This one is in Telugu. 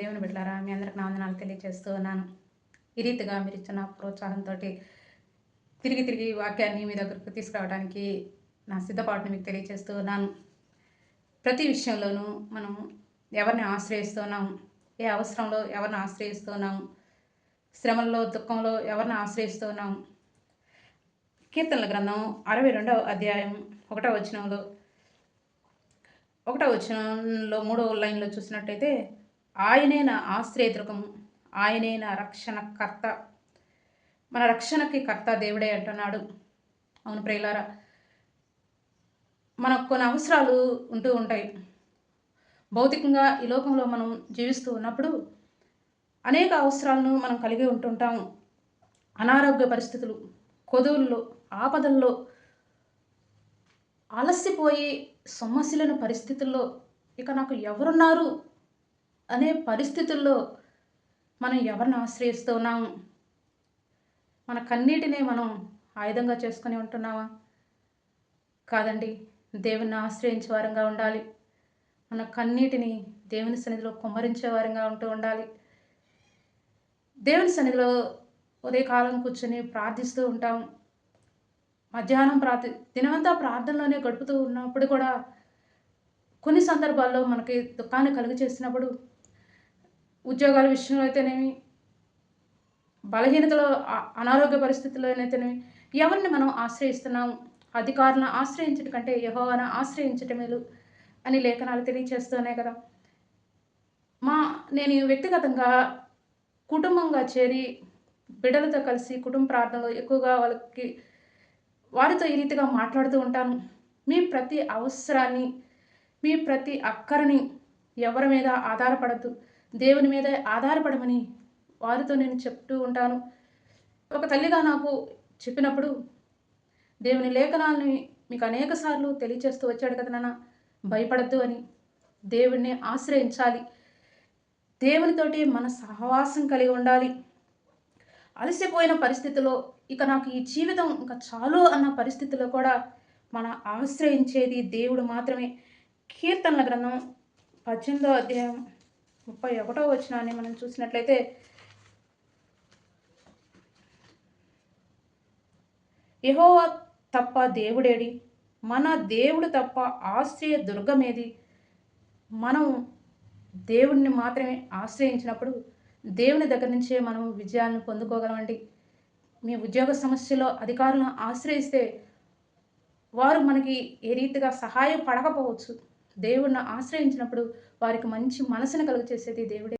దేవుని బిడ్డారా మీ అందరికి నా వందనాలు తెలియజేస్తూ ఉన్నాను. ఈ రీతిగా మీరు ఇచ్చిన ప్రోత్సాహంతో తిరిగి తిరిగి వాక్యాన్ని మీ దగ్గరకు తీసుకురావడానికి నా సిద్ధపాటును మీకు తెలియజేస్తూ ఉన్నాను. ప్రతి విషయంలోనూ మనం ఎవరిని ఆశ్రయిస్తున్నాం ఏ అవసరంలో ఎవరిని ఆశ్రయిస్తున్నాము శ్రమల్లో దుఃఖంలో ఎవరిని ఆశ్రయిస్తున్నాము కీర్తనల గ్రంథం అరవై రెండవ అధ్యాయం ఒకటో వచనంలో ఒకటో వచనంలో మూడవ లైన్లో చూసినట్టయితే ఆయనే నా ఆశ్రయదుర్గము ఆయనే నా రక్షణకర్త. మన రక్షణకి కర్త దేవుడే అంటున్నాడు. అవును ప్రియులారా మనకు కొన్ని అవసరాలు ఉంటూ ఉంటాయి. భౌతికంగా ఈ లోకంలో మనం జీవిస్తూ ఉన్నప్పుడు అనేక అవసరాలను మనం కలిగి ఉంటుంటాము అనారోగ్య పరిస్థితులు కొదువుల్లో ఆపదల్లో అలసిపోయి సమస్యలను పరిస్థితుల్లో ఇక నాకు ఎవరున్నారు? అనే పరిస్థితుల్లో మనం ఎవరిని ఆశ్రయిస్తూ మన కన్నీటిని మనం ఆయుధంగా చేసుకొని ఉంటున్నామా? కాదండి దేవుని ఆశ్రయించే వారంగా ఉండాలి. మన కన్నీటిని దేవుని సన్నిధిలో కుమ్మరించే వారంగా ఉంటూ ఉండాలి. దేవుని సన్నిధిలో ఉదయకాలం కూర్చొని ప్రార్థిస్తూ ఉంటాం. మధ్యాహ్నం ప్రార్థి దినమంతా ప్రార్థనలోనే గడుపుతూ ఉన్నప్పుడు కూడా కొన్ని సందర్భాల్లో మనకి దుఃఖాన్ని కలుగు చేసినప్పుడు ఉద్యోగాల విషయంలో అయితేనేమి బలహీనతలో అనారోగ్య పరిస్థితుల్లో అయితేనేమి ఎవరిని మనం ఆశ్రయిస్తున్నాం? అధికారులను ఆశ్రయించడం కంటే యహోవాను ఆశ్రయించటం మేలు అని లేఖనాలు తెలియచేస్తూనే కదా. మా నేను వ్యక్తిగతంగా కుటుంబంగా చేరి బిడ్డలతో కలిసి కుటుంబ ప్రార్థనలు ఎక్కువగా వాళ్ళకి వారితో ఈ రీతిగా మాట్లాడుతూ ఉంటాను. మీ ప్రతి అవసరాన్ని మీ ప్రతి అక్కరని ఎవరి మీద ఆధారపడద్దు. దేవుని మీద ఆధారపడమని వారితో నేను చెప్తూ ఉంటాను. ఒక తల్లిగా నాకు చెప్పినప్పుడు దేవుని లేఖనాలని మీకు అనేక సార్లు తెలియచేస్తూ వచ్చాడు కదా నాన్న. భయపడద్దు అని దేవుణ్ణి ఆశ్రయించాలి. దేవునితోటి మన సహవాసం కలిగి ఉండాలి. అలసిపోయిన పరిస్థితిలో ఇక నాకు ఈ జీవితం ఇంకా చాలు అన్న పరిస్థితిలో కూడా మన ఆశ్రయించేది దేవుడు మాత్రమే. కీర్తనల గ్రంథం పద్దెనిమిదో అధ్యాయం ముప్పై ఒకటో వచ్చినాన్ని మనం చూసినట్లయితే యహోవా తప్ప దేవుడేడి? మన దేవుడు తప్ప ఆశ్రయ దుర్గమేది మనం దేవుడిని మాత్రమే ఆశ్రయించినప్పుడు దేవుని దగ్గర నుంచే మనం విజయాలను పొందుకోగలమండి. మీ ఉద్యోగ సమస్యలో అధికారులను ఆశ్రయిస్తే వారు మనకి ఏ రీతిగా సహాయపడకపోవచ్చు. దేవుడిని ఆశ్రయించినప్పుడు వారికి మంచి మనసును కలుగు చేసేది దేవుడే.